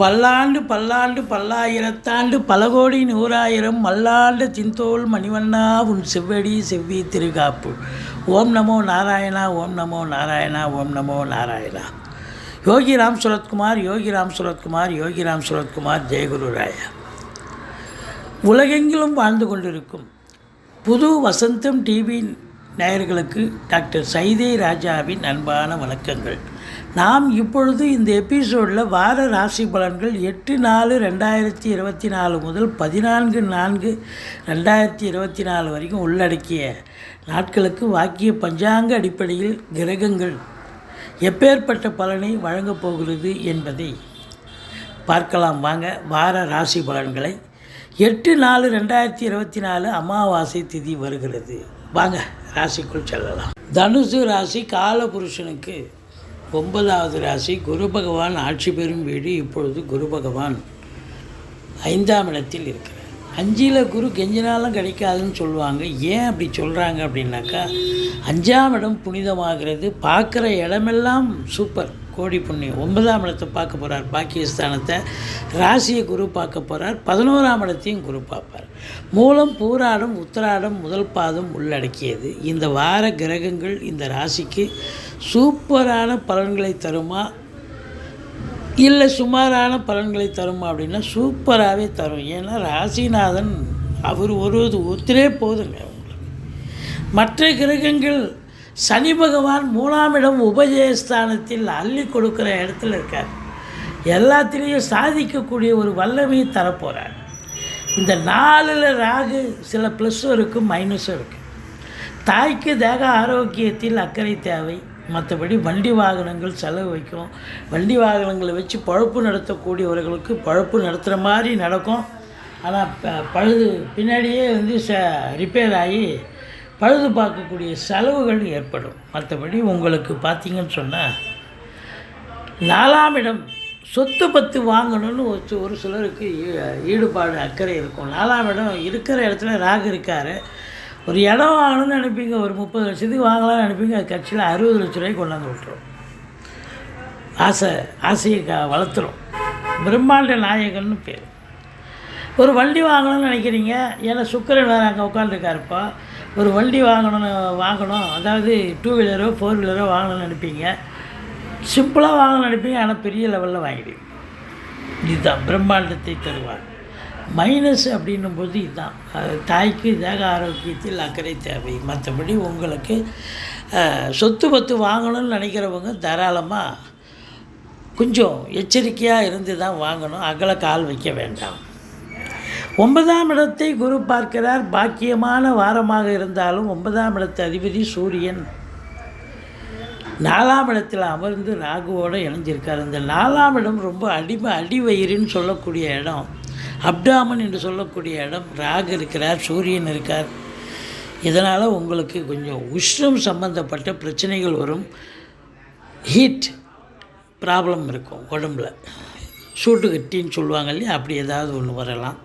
பல்லாண்டு பல்லாண்டு பல்லாயிரத்தாண்டு பல கோடி நூறாயிரம் மல்லாண்டு சிந்தோல் மணிவண்ணா உன் செவ்வடி செவ்வி திருகாப்பு. ஓம் நமோ நாராயணா ஓம் நமோ நாராயணா ஓம் நமோ நாராயணா. யோகி ராம் சுரத்குமார் யோகி ராம் சுரத்குமார் யோகி ராம் சுரத்குமார் ஜெயகுரு ராயா. உலகெங்கிலும் வாழ்ந்து கொண்டிருக்கும் புது வசந்தம் டிவி நேயர்களுக்கு டாக்டர் சைதே ராஜாவின் அன்பான வணக்கங்கள். நாம் இப்பொழுது இந்த எபிசோடில் வார ராசி பலன்கள் எட்டு நாலு ரெண்டாயிரத்தி இருபத்தி நாலு முதல் பதினான்கு நான்கு ரெண்டாயிரத்தி இருபத்தி நாலு வரைக்கும் உள்ளடக்கிய நாட்களுக்கு வாக்கிய பஞ்சாங்க அடிப்படையில் கிரகங்கள் எப்பேற்பட்ட பலனை வழங்கப் போகிறது என்பதை பார்க்கலாம். வாங்க வார ராசி பலன்களை. எட்டு நாலு ரெண்டாயிரத்தி இருபத்தி நாலு அமாவாசை திதி வருகிறது. வாங்க. ராசிக்குள் செல்லலாம். தனுசு ராசி காலபுருஷனுக்கு ஒன்பதாவது ராசி குரு பகவான் ஆட்சி பெறும் வீடு இப்பொழுது குரு பகவான் ஐந்தாம் இடத்தில் இருக்கிறார். அஞ்சில் குரு கெஞ்சினாலும் கிடைக்காதுன்னு சொல்லுவாங்க. ஏன் அப்படி சொல்கிறாங்க அப்படின்னாக்கா அஞ்சாம் இடம் புனிதமாகிறது. பார்க்குற இடமெல்லாம் சூப்பர் கோடி புண்ணியம். ஒன்பதாம் இடத்தை பார்க்க போகிறார் பாக்கியஸ்தானத்தை. ராசியை குரு பார்க்க போகிறார் பதினோராம் இடத்தையும் குரு பார்ப்பார். மூலம் பூராடம் உத்திராடம் முதல் பாதம் உள்ளடக்கியது. இந்த வார கிரகங்கள் இந்த ராசிக்கு சூப்பரான பலன்களை தருமா? இல்லை சுமாரான பலன்களை தருமா அப்படின்னா சூப்பராகவே தரும். ஏன்னா ராசிநாதன் அவர் ஒரு ஒத்திரே போதுங்க மற்ற கிரகங்கள் சனி பகவான் மூணாம் இடம் உபஜயஸ்தானத்தில் அள்ளி கொடுக்குற இடத்துல இருக்கார். எல்லாத்திலையும் சாதிக்கக்கூடிய ஒரு வல்லமையை தரப்போகிறார் இந்த நாலில் ராகு சில ப்ளஸ்ஸும் இருக்குது மைனஸும் இருக்குது தாய்க்கு தேக ஆரோக்கியத்தில் அக்கறை தேவை. மற்றபடி வண்டி வாகனங்கள் செலவு வைக்கும். வண்டி வாகனங்களை வச்சு பழப்பு நடத்தக்கூடியவர்களுக்கு பழப்பு நடத்துகிற மாதிரி நடக்கும். ஆனால் பழுது பின்னாடியே வந்து ச ரிப்பேர் ஆகி பழுது பார்க்கக்கூடிய செலவுகள் ஏற்படும். மற்றபடி உங்களுக்கு பார்த்தீங்கன்னு சொன்னால் நாலாம் இடம் சொத்து பத்து வாங்கணும்னு ஒரு ஒரு சிலருக்கு ஈ- ஈடுபாடு அக்கறை இருக்கும். நாலாம் இடம் இருக்கிற இடத்துல ராகு இருக்கார். ஒரு இடம் வாங்கணும்னு நினைப்பீங்க ஒரு முப்பது லட்சத்துக்கு வாங்கலாம்னு நினைப்பீங்க அது கட்சியில் அறுபது லட்ச ரூபாய்க்கு கொண்டாந்து விட்டுரும். ஆசை ஆசையை க வளர்த்துரும். பிரம்மாண்ட நாயகன்னு பேர். ஒரு வண்டி வாங்கணும்னு நினைக்கிறீங்க ஏன்னா சுக்கரன் வேறு அங்கே உட்காந்துருக்காருப்பா ஒரு வண்டி வாங்கணும்னு வாங்கணும். அதாவது டூ வீலரோ ஃபோர் வீலரோ வாங்கணும்னு நினைப்பீங்க. சிம்பிளாக வாங்கணும்னு நினைப்பீங்க ஆனால் பெரிய லெவலில் வாங்கிடுவீங்க. இதுதான் பிரம்மாண்டத்தை தருவார். மைனஸ் அப்படின்னும்போது இதுதான். தாய்க்கு தேக ஆரோக்கியத்தில் அக்கறை தேவை. மற்றபடி உங்களுக்கு சொத்து பத்து வாங்கணும்னு நினைக்கிறவங்க தாராளமாக கொஞ்சம் எச்சரிக்கையாக இருந்து தான் வாங்கணும். அகல கால் வைக்க வேண்டாம். ஒன்பதாம் இடத்தை குரு பார்க்கிறார். பாக்கியமான வாரமாக இருந்தாலும் ஒன்பதாம் இடத்து அதிபதி சூரியன். நாலாம் இடத்தில் அமர்ந்து ராகுவோடு இணைஞ்சிருக்கார். இந்த நாலாம் இடம் ரொம்ப அடிமை அடிவயிறுன்னு சொல்லக்கூடிய இடம். அப்டாமன் என்று சொல்லக்கூடிய இடம். ராகு இருக்கிறார் சூரியன் இருக்கார். இதனால் உங்களுக்கு கொஞ்சம் உஷ்ணம் சம்பந்தப்பட்ட பிரச்சனைகள் வரும். ஹீட் ப்ராப்ளம் இருக்கும் உடம்புல. சூட்டு கட்டின்னு சொல்லுவாங்க இல்லையா? அப்படி ஏதாவது ஒன்று வரலாம்.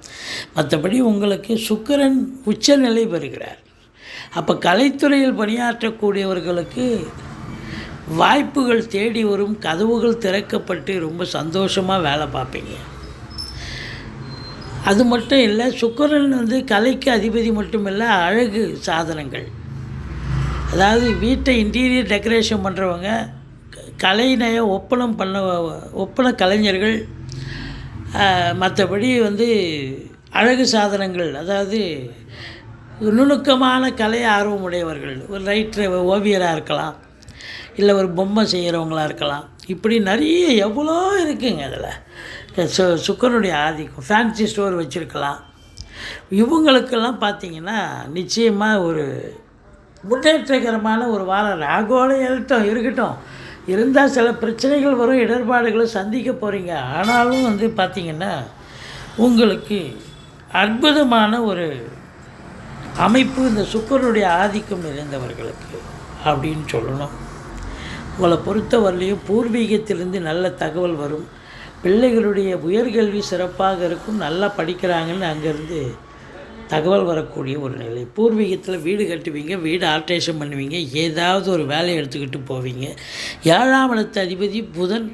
மற்றபடி உங்களுக்கு சுக்கரன் உச்சநிலை பெறுகிறார். அப்போ கலைத்துறையில் பணியாற்றக்கூடியவர்களுக்கு வாய்ப்புகள் தேடி வரும் கதவுகள் திறக்கப்பட்டு ரொம்ப சந்தோஷமாக வேலை பார்ப்பீங்க. அது மட்டும் இல்லை சுக்கரன் வந்து கலைக்கு அதிபதி மட்டும் இல்லை அழகு சாதனங்கள். அதாவது வீட்டை இன்டீரியர் டெக்கரேஷன் பண்ணுறவங்க கலைநய ஒப்பனம் பண்ண ஒப்பன கலைஞர்கள் மற்றபடி வந்து அழகு சாதனங்கள் அதாவது நுணுக்கமான கலை ஆர்வம் உடையவர்கள் ஒரு ரைட்டர் ஓவியராக இருக்கலாம் இல்லை ஒரு பொம்மை செய்கிறவங்களாக இருக்கலாம். இப்படி நிறைய எவ்வளோ இருக்குங்க அதில். சு சுக்கரனுடைய ஆதிக்கம் ஃபேன்சி ஸ்டோர் வச்சுருக்கலாம். இவங்களுக்கெல்லாம் பார்த்திங்கன்னா நிச்சயமாக ஒரு முன்னேற்றகரமான ஒரு வாரம் ராகோல எழுத்தம் இருக்கட்டும். இருந்தால் சில பிரச்சனைகள் வரும் இடர்பாடுகளை சந்திக்க போகிறீங்க ஆனாலும் வந்து பார்த்திங்கன்னா உங்களுக்கு அற்புதமான ஒரு அமைப்பு இந்த சுக்கரனுடைய ஆதிக்கம் நிறைந்தவர்களுக்கு அப்படின்னு சொல்லணும். உங்களை பொறுத்தவரையிலையும் பூர்வீகத்திலிருந்து நல்ல தகவல் வரும். பிள்ளைகளுடைய உயர்கல்வி சிறப்பாக இருக்கும் நல்லா படிக்கிறாங்கன்னு அங்கேருந்து தகவல் வரக்கூடிய ஒரு நிலை. பூர்வீகத்தில் வீடு கட்டுவீங்க வீடு ஆல்ட்ரேஷன் பண்ணுவீங்க ஏதாவது ஒரு வேலையை எடுத்துக்கிட்டு போவீங்க. ஏழாம் இடத்து அதிபதி புதன்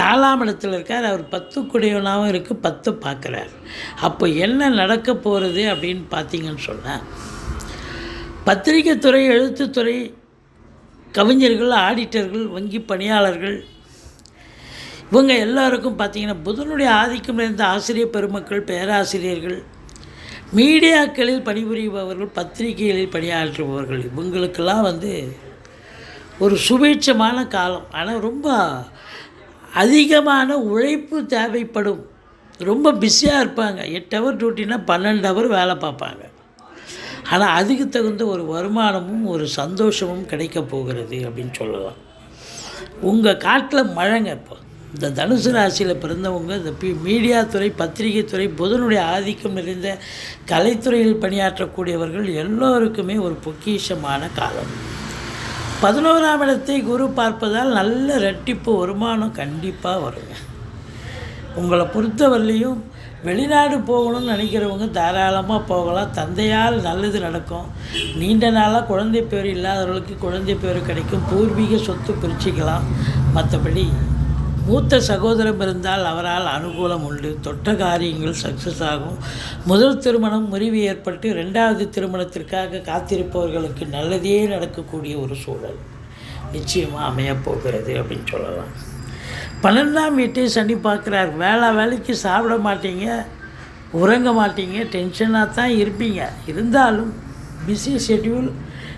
நாலாம் இடத்துல இருக்கார். அவர் பத்து குடையவனாகவும் இருக்குது பத்து பார்க்குறார். அப்போ என்ன நடக்க போகிறது அப்படின்னு பார்த்தீங்கன்னு சொன்னால் பத்திரிகை துறை எழுத்துத்துறை கவிஞர்கள் ஆடிட்டர்கள் வங்கி பணியாளர்கள் இவங்க எல்லாருக்கும் பார்த்திங்கன்னா புதனுடைய ஆதிக்கம் இருந்த ஆசிரியர் பெருமக்கள் பேராசிரியர்கள் மீடியாக்களில் பணிபுரிபவர்கள் பத்திரிகைகளில் பணியாற்றுபவர்கள் இவங்களுக்கெல்லாம் வந்து ஒரு சுபீட்சமான காலம். ஆனால் ரொம்ப அதிகமான உழைப்பு தேவைப்படும். ரொம்ப பிஸியாக இருப்பாங்க. எட்டு ஹவர் டியூட்டினா பன்னெண்டு ஹவர் வேலை பார்ப்பாங்க. ஆனால் அதுக்கு தகுந்த ஒரு வருமானமும் ஒரு சந்தோஷமும் கிடைக்க போகிறது அப்படின்னு சொல்லலாம். உங்கள் காட்டில் மழைங்க இப்போ. இந்த தனுசு ராசியில் பிறந்தவங்க இந்த பி மீடியா துறை பத்திரிகை துறை புதனுடைய ஆதிக்கம் நிறைந்த கலைத்துறையில் பணியாற்றக்கூடியவர்கள் எல்லோருக்குமே ஒரு பொக்கிஷமான காலம். பதினோராம் இடத்தை குரு பார்ப்பதால் நல்ல ரெட்டிப்பு வருமானம் கண்டிப்பாக வருங்க. உங்களை பொறுத்தவரையிலையும் வெளிநாடு போகணும்னு நினைக்கிறவங்க தாராளமாக போகலாம். தந்தையால் நல்லது நடக்கும். நீண்ட நாளாக குழந்தை பேர் இல்லாதவர்களுக்கு குழந்தை பேர் கிடைக்கும். பூர்வீக சொத்து பிரிச்சுக்கலாம். மற்றபடி மூத்த சகோதரம் இருந்தால் அவரால் அனுகூலம் உண்டு. தொட்ட காரியங்கள் சக்ஸஸ் ஆகும். முதல் திருமணம் முறிவு ஏற்பட்டு ரெண்டாவது திருமணத்திற்காக காத்திருப்பவர்களுக்கு நல்லதே நடக்கக்கூடிய ஒரு சூழல். நிச்சயமாக அமையப்போகிறது அப்படின்னு சொல்லலாம். பன்னெண்டாம் வீட்டை சனி பார்க்குறார். வேலை வேலைக்கு சாப்பிட மாட்டீங்க உறங்க மாட்டீங்க டென்ஷனாக தான் இருப்பீங்க. இருந்தாலும் பிஸி ஷெட்யூல்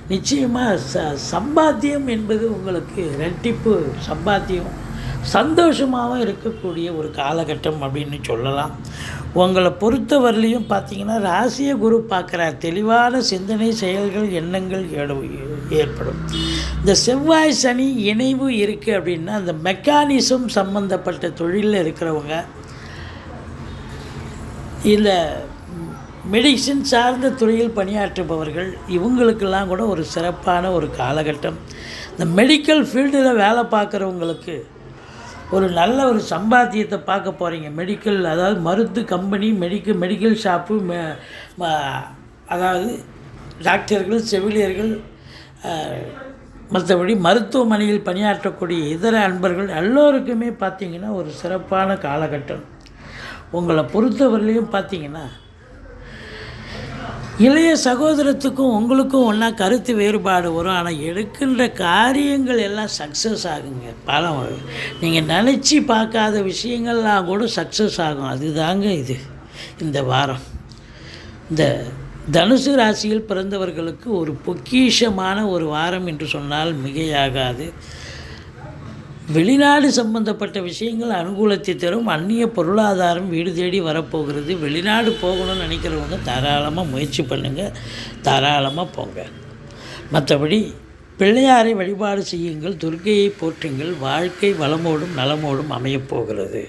நிச்சயமாக ச சம்பாத்தியம் என்பது உங்களுக்கு ரெட்டிப்பு சம்பாத்தியம். சந்தோஷமாகவும் இருக்கக்கூடிய ஒரு காலகட்டம் அப்படின்னு சொல்லலாம். உங்களை பொறுத்தவரையிலையும் பார்த்தீங்கன்னா ராசிய குரு பார்க்குறார். தெளிவான சிந்தனை செயல்கள் எண்ணங்கள் ஏற்படும். இந்த செவ்வாய் சனி இணைவு இருக்குது அப்படின்னா அந்த மெக்கானிசம் சம்மந்தப்பட்ட தொழிலில் இருக்கிறவங்க இந்த மெடிசின் சார்ந்த துறையில் பணியாற்றுபவர்கள் இவங்களுக்கெல்லாம் கூட ஒரு சிறப்பான ஒரு காலகட்டம். இந்த மெடிக்கல் ஃபீல்டில் வேலை பார்க்குறவங்களுக்கு ஒரு நல்ல ஒரு சம்பாத்தியத்தை பார்க்க போகிறீங்க மெடிக்கல் அதாவது மருந்து கம்பெனி மெடிக்கல் மெடிக்கல் ஷாப்பு அதாவது டாக்டர்கள் செவிலியர்கள் மற்றபடி மருத்துவமனையில் பணியாற்றக்கூடிய இதர அன்பர்கள் எல்லோருக்குமே பார்த்திங்கன்னா ஒரு சிறப்பான காலகட்டம். உங்களை பொறுத்தவரையிலையும் பார்த்தீங்கன்னா இளைய சகோதரத்துக்கும் உங்களுக்கும் ஒன்றா கருத்து வேறுபாடு வரும். ஆனால் எடுக்கின்ற காரியங்கள் எல்லாம் சக்ஸஸ் ஆகுங்க. பலம் நீங்கள் நினச்சி பார்க்காத விஷயங்கள்லாம் கூட சக்ஸஸ் ஆகும். அதுதாங்க இது. இந்த வாரம். இந்த தனுசு ராசியில் பிறந்தவர்களுக்கு ஒரு பொக்கிஷமான ஒரு வாரம் என்று சொன்னால் மிகையாகாது. வெளிநாடு சம்பந்தப்பட்ட விஷயங்கள் அனுகூலத்தை தரும் அந்நிய பொருளாதாரம் வீடு தேடி வரப்போகிறது. வெளிநாடு போகணும்னு நினைக்கிறவங்க தாராளமாக முயற்சி பண்ணுங்கள் தாராளமாக போங்க. மற்றபடி பிள்ளையாரை வழிபாடு செய்யுங்கள் துர்க்கையை போற்றுங்கள் வாழ்க்கை வளமோடும் நலமோடும் அமையப்போகிறது